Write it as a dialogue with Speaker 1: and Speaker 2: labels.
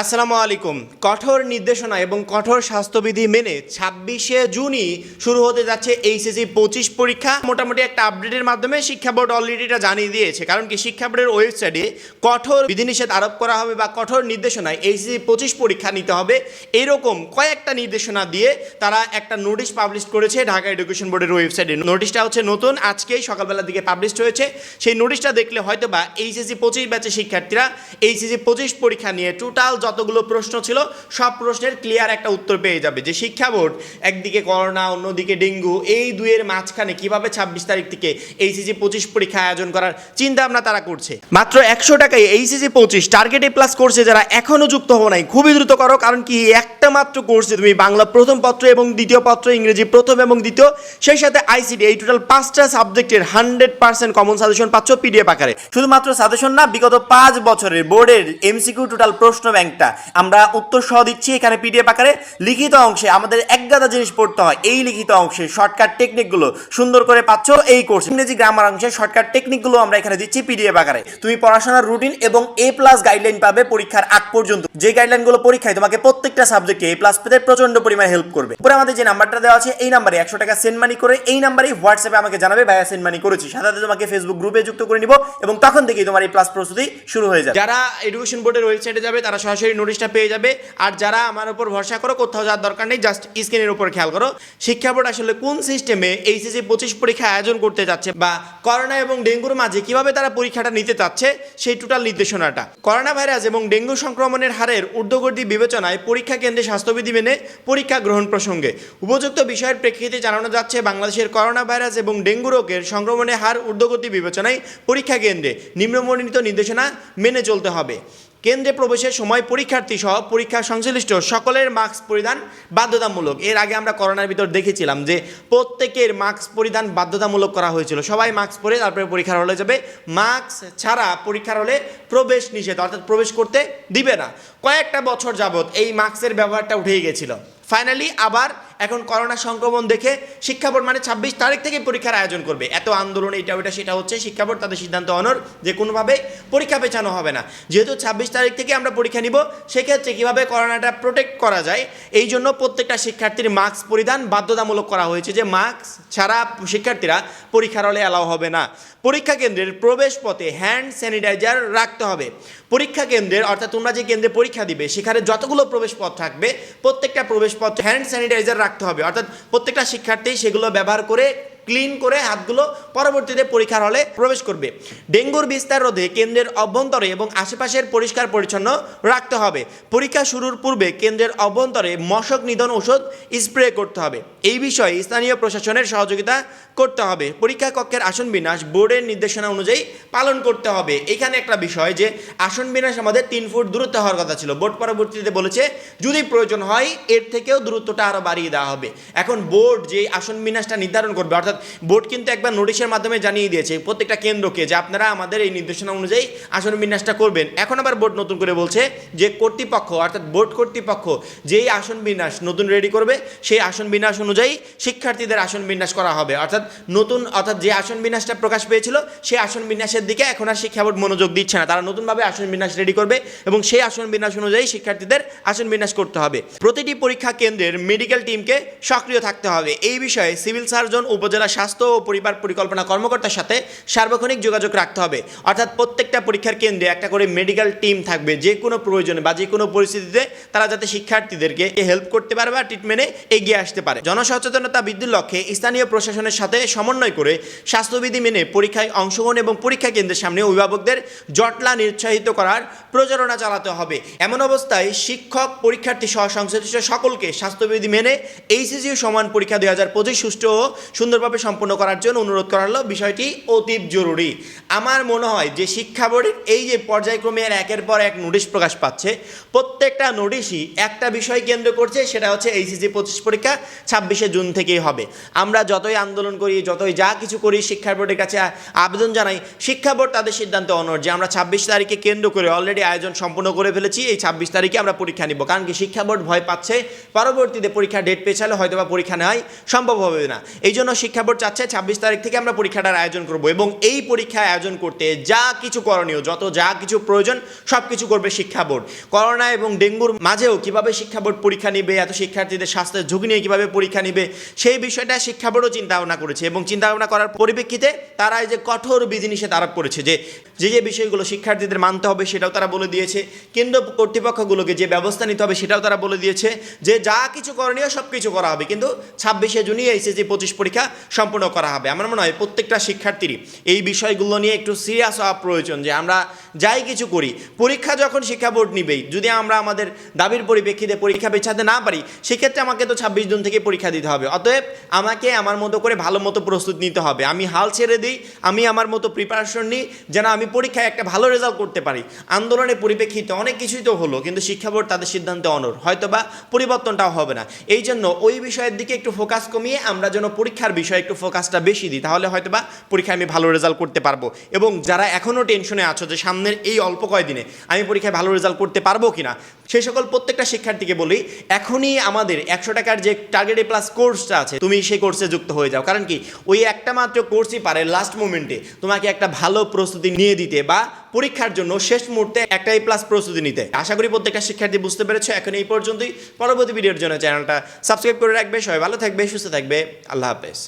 Speaker 1: আসসালামু আলাইকুম। কঠোর নির্দেশনা এবং কঠোর স্বাস্থ্যবিধি মেনে ছাব্বিশে জুনই শুরু হতে যাচ্ছে এইচএসি পঁচিশ পরীক্ষা। মোটামুটি একটা আপডেটের মাধ্যমে শিক্ষা বোর্ড অলরেডি এটা জানিয়ে দিয়েছে। কারণ কি শিক্ষা বোর্ডের ওয়েবসাইটে কঠোর বিধিনিষেধ আরোপ করা হবে বা কঠোর নির্দেশনায় এইচএসি পঁচিশ পরীক্ষা নিতে হবে। এরকম কয়েকটা নির্দেশনা দিয়ে তারা একটা নোটিশ পাবলিশ করেছে ঢাকা এডুকেশন বোর্ডের ওয়েবসাইটে। নোটিশটা হচ্ছে নতুন, আজকেই সকালবেলার দিকে পাবলিশ হয়েছে। সেই নোটিশটা দেখলে হয়তো বা এইচএসি পঁচিশ ব্যাচের শিক্ষার্থীরা এইচএসি পঁচিশ পরীক্ষা নিয়ে টোটাল যতগুলো প্রশ্ন ছিল, সব প্রশ্নের ক্লিয়ার একটা উত্তর পেয়ে যাবে যে শিক্ষা বোর্ড একদিকে করোনা, অন্যদিকে ডেঙ্গু, এই দুয়ের মাঝখানে কীভাবে ছাব্বিশ তারিখ থেকে এইচএসি পঁচিশ পরীক্ষা আয়োজন করার চিন্তা ভাবনা তারা করছে। মাত্র একশো টাকায় এইচএসি পঁচিশ টার্গেটে প্লাস কোর্সে যারা এখনও যুক্ত হব নাই। খুবই দ্রুত করো, কারণ কি একটা মাত্র কোর্সে তুমি বাংলা প্রথম পত্র এবং দ্বিতীয় পত্র, ইংরেজি প্রথম এবং দ্বিতীয়, সেই সাথে আইসিডি এই টোটাল পাঁচটা সাবজেক্টের হান্ড্রেড পার্সেন্ট কমন সাজেশন পাচ্ছ পিডিএফ আকারে। শুধুমাত্র সাজেশন না, বিগত পাঁচ বছরের বোর্ডের এমসিকিউ টোটাল প্রশ্ন ব্যাংকটা আমরা উত্তর সহ দিচ্ছি, এখানে পিডিএফ আকারে। লিখিত অংশে আমাদের এক গাদা জিনিস পড়তে হয়, এই লিখিত অংশে শর্টকাট টেকনিকগুলো সুন্দর করে পাচ্ছ এই কোর্স ইংরেজি গ্রামার অংশে শর্টকাট টেকনিকগুলো আমরা এখানে দিচ্ছি পিডিএফ আকারে। তুমি পড়াশোনার রুটিন এবং এ প্লাস গাইডলাইন পাবে পরীক্ষার আগ পর্যন্ত। যে গাইডলাইনগুলো পরীক্ষায় তোমাকে প্রত্যেকটা সাবজেক্টে এ প্লাস পেতে প্রচণ্ড পরিমাণে হেল্প করবে। উপরে আমাদের যে নাম্বারটা দেওয়া আছে, এই নাম্বারে একশো টাকা সেন্ড মানি করে এই নাম্বারে হোয়াটসঅ্যাপে আমাকে জানাবে, ভাইয়া সেন্ড মানি করেছি। সাথে তোমাকে ফেসবুক গ্রুপে যুক্ত করে নিব এবং তখন থেকেই তোমার এই প্লাস প্রস্তুতি শুরু হয়ে যাবে। যারা এডুকেশন বোর্ডের ওয়েবসাইটে যাবে, তারা সরাসরি নোটিশটা পেয়ে যাবে। আর যারা আমার উপর ভরসা করো, কোথাও যাওয়ার দরকার নেই জাস্ট স্ক্রিনের উপর খেয়াল করো। শিক্ষা বোর্ড আসলে কোন সিস্টেমে এইচএসসি পঁচিশ পরীক্ষা আয়োজন করতে যাচ্ছে বা করোনা এবং ডেঙ্গুর মাঝে কীভাবে তারা পরীক্ষাটা নিতে চাচ্ছে, সেই টোটাল নির্দেশনাটা। করোনা ভাইরাস এবং ডেঙ্গু সংক্রমণের হারের ঊর্ধ্বগতি বিবেচনায় পরীক্ষা কেন্দ্রে স্বাস্থ্যবিধি মেনে পরীক্ষা গ্রহণ প্রসঙ্গে উপযুক্ত বিষয়ের প্রেক্ষিতে জানানো যাচ্ছে, বাংলাদেশের করোনা ভাইরাস এবং ডেঙ্গু রোগের সংক্রমণের হার ঊর্ধ্বগতি বিবেচনায় পরীক্ষা কেন্দ্রে নিম্নবর্ণিত নির্দেশনা মেনে চলতে হবে। কেন্দ্রে প্রবেশের সময় পরীক্ষার্থী সহ পরীক্ষা সংশ্লিষ্ট সকলের মাস্ক পরিধান বাধ্যতামূলক। এর আগে আমরা করোনার ভিতর দেখেছিলাম যে প্রত্যেকের মাস্ক পরিধান বাধ্যতামূলক করা হয়েছিল। সবাই মাস্ক পরে তারপরে পরীক্ষার হলে যাবে। মাস্ক ছাড়া পরীক্ষার হলে প্রবেশ নিষেধ, অর্থাৎ প্রবেশ করতে দিবে না। কয়েকটা বছর যাবৎ এই মাস্কের ব্যবহারটা উঠেই গেছিল। ফাইনালি আবার এখন করোনা সংক্রমণ দেখে শিক্ষা বোর্ড মানে ছাব্বিশ তারিখ থেকে পরীক্ষার আয়োজন করবে। এত আন্দোলন, এটা ওইটা সেটা হচ্ছে শিক্ষা বোর্ড, তাদের সিদ্ধান্ত অনর যে কোনোভাবে পরীক্ষা পেছানো হবে না। যেহেতু ছাব্বিশ তারিখ থেকে আমরা পরীক্ষা নিব, সেক্ষেত্রে কীভাবে করোনাটা প্রোটেক্ট করা যায়, এই জন্য প্রত্যেকটা শিক্ষার্থীর মাস্ক পরিধান বাধ্যতামূলক করা হয়েছে যে মাস্ক ছাড়া শিক্ষার্থীরা পরীক্ষার হলে অ্যালাউ হবে না। পরীক্ষা কেন্দ্রের প্রবেশ পথে হ্যান্ড স্যানিটাইজার রাখতে হবে। পরীক্ষা কেন্দ্রের, অর্থাৎ তোমরা যে কেন্দ্রে পরীক্ষা দিবে, সেখানে যতগুলো প্রবেশ পথ থাকবে, প্রত্যেকটা প্রবেশ পথ হ্যান্ড স্যানিটাইজার রাখতে হবে। অর্থাৎ প্রত্যেকটা শিক্ষার্থী সেগুলো ব্যবহার করে ক্লিন করে হাতগুলো পরবর্তীতে পরীক্ষার হলে প্রবেশ করবে। ডেঙ্গুর বিস্তার রোধে কেন্দ্রের অভ্যন্তরে এবং আশেপাশের পরিষ্কার পরিচ্ছন্ন রাখতে হবে। পরীক্ষা শুরুর পূর্বে কেন্দ্রের অভ্যন্তরে মশক নিধন ওষুধ স্প্রে করতে হবে। এই বিষয়ে স্থানীয় প্রশাসনের সহযোগিতা করতে হবে। পরীক্ষা কক্ষের আসন বিন্যাস বোর্ডের নির্দেশনা অনুযায়ী পালন করতে হবে। এখানে একটা বিষয় যে, আসন বিন্যাস আমাদের তিন ফুট দূরত্ব হওয়ার কথা ছিল। বোর্ড পরবর্তীতে বলেছে, যদি প্রয়োজন হয়, এর থেকেও দূরত্বটা আরও বাড়িয়ে দেওয়া হবে। এখন বোর্ড যে আসন বিন্যাসটা নির্ধারণ করবে, অর্থাৎ বোর্ড কিন্তু একবার নোটিশের মাধ্যমে জানিয়ে দিয়েছে প্রত্যেকটা কেন্দ্রকে যে আপনারা আমাদের এই নির্দেশনা অনুযায়ী আসন বিন্যাসটা করবেন। এখন আবার বোর্ড নতুন করে বলছে যে কর্তৃপক্ষ, অর্থাৎ বোর্ড কর্তৃপক্ষ যেই আসন বিন্যাস নতুন রেডি করবে, সেই আসন বিন্যাস অনুযায়ী শিক্ষার্থীদের আসন বিন্যাস করা হবে। অর্থাৎ নতুন, অর্থাৎ যে আসন বিন্যাসটা প্রকাশ পেয়েছিল সেই আসন বিন্যাসের দিকে এখন আর শিক্ষা বোর্ড মনোযোগ দিচ্ছে না। তারা নতুনভাবে আসন বিন্যাস রেডি করবে এবং সেই আসন বিন্যাস অনুযায়ী শিক্ষার্থীদের আসন বিন্যাস করতে হবে। প্রতিটি পরীক্ষা কেন্দ্রের মেডিকেল টিমকে সক্রিয় থাকতে হবে। এই বিষয়ে সিভিল সার্জন, উপজেলা স্বাস্থ্য ও পরিবার পরিকল্পনা কর্মকর্তার সাথে সার্বক্ষণিক যোগাযোগ রাখতে হবে। অর্থাৎ প্রত্যেকটা পরীক্ষার কেন্দ্রে একটা করে মেডিকেল টিম থাকবে। যে কোনো প্রয়োজনে বা যে কোনো পরিস্থিতিতে তারা যাতে শিক্ষার্থীদেরকে হেল্প করতে পারে বা ট্রিটমেন্টে এগিয়ে আসতে পারে। জনসচেতনতা বৃদ্ধির লক্ষ্যে স্থানীয় প্রশাসনের সাথে সমন্বয় করে স্বাস্থ্যবিধি মেনে পরীক্ষায় অংশগ্রহণ এবং পরীক্ষা কেন্দ্রের সামনে অভিভাবকদের জটলা নিরুৎসাহিত করার প্রচারণা চালাতে হবে। এমন অবস্থায় শিক্ষক, পরীক্ষার্থী সহ সংশ্লিষ্ট সকলকে স্বাস্থ্যবিধি মেনে এইচএসিউ সমান পরীক্ষা দুই হাজার পঁচিশ সুষ্ঠু ও সুন্দরভাবে সম্পন্ন করার জন্য অনুরোধ করা হলো, বিষয়টি অতীব জরুরি। আমার মনে হয় যে শিক্ষা বোর্ডের এই যে পর্যায়ক্রমে একের পর এক নোটিশ প্রকাশ পাচ্ছে, প্রত্যেকটা নোটিশই একটা বিষয় কেন্দ্র করছে, সেটা হচ্ছে এইচএসি পঁচিশ পরীক্ষা ছাব্বিশে জুন থেকেই হবে। আমরা যতই আন্দোলন করি, যতই যা কিছু করি, শিক্ষা বোর্ডের কাছে আবেদন জানাই, শিক্ষা বোর্ড তাদের সিদ্ধান্ত অনর যে আমরা ছাব্বিশ তারিখে কেন্দ্র করে অলরেডি আয়োজন সম্পূর্ণ করে ফেলেছি, এই ছাব্বিশ তারিখে আমরা পরীক্ষা নিব। কারণ কি শিক্ষা বোর্ড ভয় পাচ্ছে, পরবর্তীতে পরীক্ষা ডেট পেছালে হয়তো বা পরীক্ষা নেওয়াই সম্ভব হবে না। এই জন্য শিক্ষা শিক্ষা বোর্ড চাচ্ছে, ছাব্বিশ তারিখ থেকে আমরা পরীক্ষাটার আয়োজন করব। এবং এই পরীক্ষা আয়োজন করতে যা কিছু করণীয়, যত যা কিছু প্রয়োজন সব কিছু করবে শিক্ষা বোর্ড। করোনা এবং ডেঙ্গুর মাঝেও কীভাবে শিক্ষা বোর্ড পরীক্ষা নিবে, এত শিক্ষার্থীদের স্বাস্থ্যের ঝুঁকি নিয়ে কীভাবে পরীক্ষা নিবে, সেই বিষয়টা শিক্ষা বোর্ডও চিন্তা ভাবনা করেছে। এবং চিন্তা ভাবনা করার পরিপ্রেক্ষিতে তারা এই যে কঠোর বিধিনিষেধ আরোপ করেছে যে যে যে বিষয়গুলো শিক্ষার্থীদের মানতে হবে সেটাও তারা বলে দিয়েছে। কেন্দ্র কর্তৃপক্ষগুলোকে যে ব্যবস্থা নিতে হবে সেটাও তারা বলে দিয়েছে যে, যা কিছু করণীয় সব কিছু করা হবে। কিন্তু ছাব্বিশে জুনই এইচএসি পঁচিশ পরীক্ষা সম্পূর্ণ করা হবে। আমার মনে হয় প্রত্যেকটা শিক্ষার্থীরই এই বিষয়গুলো নিয়ে একটু সিরিয়াস হওয়া প্রয়োজন যে আমরা যাই কিছু করি, পরীক্ষা যখন শিক্ষা বোর্ড নিবেই যদি আমরা আমাদের দাবির পরিপ্রেক্ষিতে পরীক্ষা বেছাতে না পারি, সেক্ষেত্রে আমাকে তো ছাব্বিশ জুন থেকে পরীক্ষা দিতে হবে। অতএব আমাকে আমার মতো করে ভালো মতো প্রস্তুত নিতে হবে। আমি হাল ছেড়ে দিই, আমি আমার মতো প্রিপারেশন নিই, যেন আমি পরীক্ষায় একটা ভালো রেজাল্ট করতে পারি। আন্দোলনের পরিপ্রেক্ষিতে অনেক কিছুই তো হলো, কিন্তু শিক্ষা বোর্ড তাদের সিদ্ধান্তে অনর হয়তো বা পরিবর্তনটাও হবে না। এই জন্য ওই বিষয়ের দিকে একটু ফোকাস কমিয়ে আমরা যেন পরীক্ষার বিষয়ে একটু ফোকাসটা বেশি দিই, তাহলে হয়তো বা পরীক্ষায় আমি ভালো রেজাল্ট করতে পারব। এবং যারা এখনও টেনশনে আছো যে সামনের এই অল্প কয়দিনে আমি পরীক্ষায় ভালো রেজাল্ট করতে পারব কিনা, সেই সকল প্রত্যেকটা শিক্ষার্থীকে বলি, এখনই আমাদের একশো টাকার যে টার্গেট প্লাস কোর্সটা আছে, তুমি সেই কোর্সে যুক্ত হয়ে যাও। কারণ কি, ওই একটা মাত্র কোর্সই পারে লাস্ট মোমেন্টে তোমাকে একটা ভালো প্রস্তুতি নিয়ে দিতে বা পরীক্ষার জন্য শেষ মুহূর্তে একটা এ প্লাস প্রস্তুতি নিতে। আশা করি প্রত্যেকটা শিক্ষার্থী বুঝতে পেরেছ। এখন এই পর্যন্তই। পরবর্তী ভিডিওর জন্য চ্যানেলটা সাবস্ক্রাইব করে রাখবে। সবাই ভালো থাকবে, সুস্থ থাকবে। আল্লাহ হাফেজ।